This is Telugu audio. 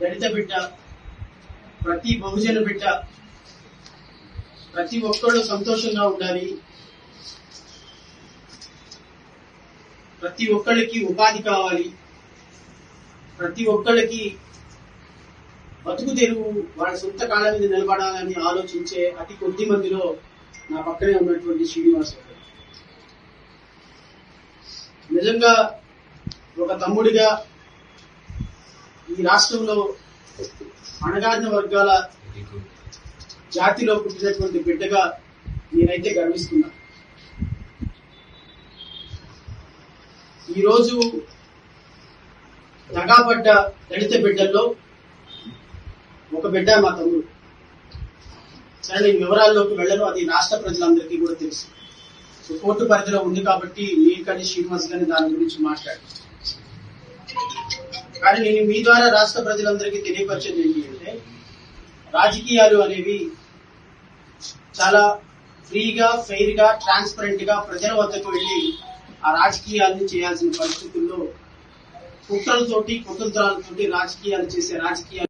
దళిత బిడ్డ ప్రతి బహుజన బిడ్డ ప్రతి ఒక్కళ్ళు సంతోషంగా ఉండాలి. ప్రతి ఒక్కళ్ళకి ఉపాధి కావాలి. ప్రతి ఒక్కళ్ళకి బతుకు తెరువు వాళ్ళ సొంత కాళ్ళ మీద నిలబడాలని ఆలోచించే అతి కొద్ది మందిలో నా పక్కనే ఉన్నటువంటి శ్రీనివాస్ నిజంగా ఒక తమ్ముడిగా ఈ రాష్ట్రంలో అణగారిన వర్గాల జాతిలో పుట్టినటువంటి బిడ్డగా నేనైతే గర్విస్తున్నా. ఈరోజు దగాపడ్డ దళిత బిడ్డల్లో ఒక బిడ్డ మా తమ్ముడు. సరే నేను వివరాల్లోకి వెళ్ళను అది రాష్ట్ర ప్రజలందరికీ కూడా తెలుసు. సో కోర్టు పరిధిలో ఉంది కాబట్టి మీరు కానీ శ్రీనివాస్ గాని దాని గురించి మాట్లాడారు కానీ నేను మీ ద్వారా రాష్ట్ర ప్రజలందరికీ తెలియపరిచేది ఏంటి అంటే రాజకీయాలు అనేవి చాలా ఫ్రీగా ఫెయిర్గా ట్రాన్స్పరెంట్గా ప్రజల వద్దకు వెళ్ళి ఆ రాజకీయాలను చేయాల్సిన పరిస్థితుల్లో కుట్రలతోటి కుతంత్రాలతోటి రాజకీయాలు చేసే రాజకీయాలు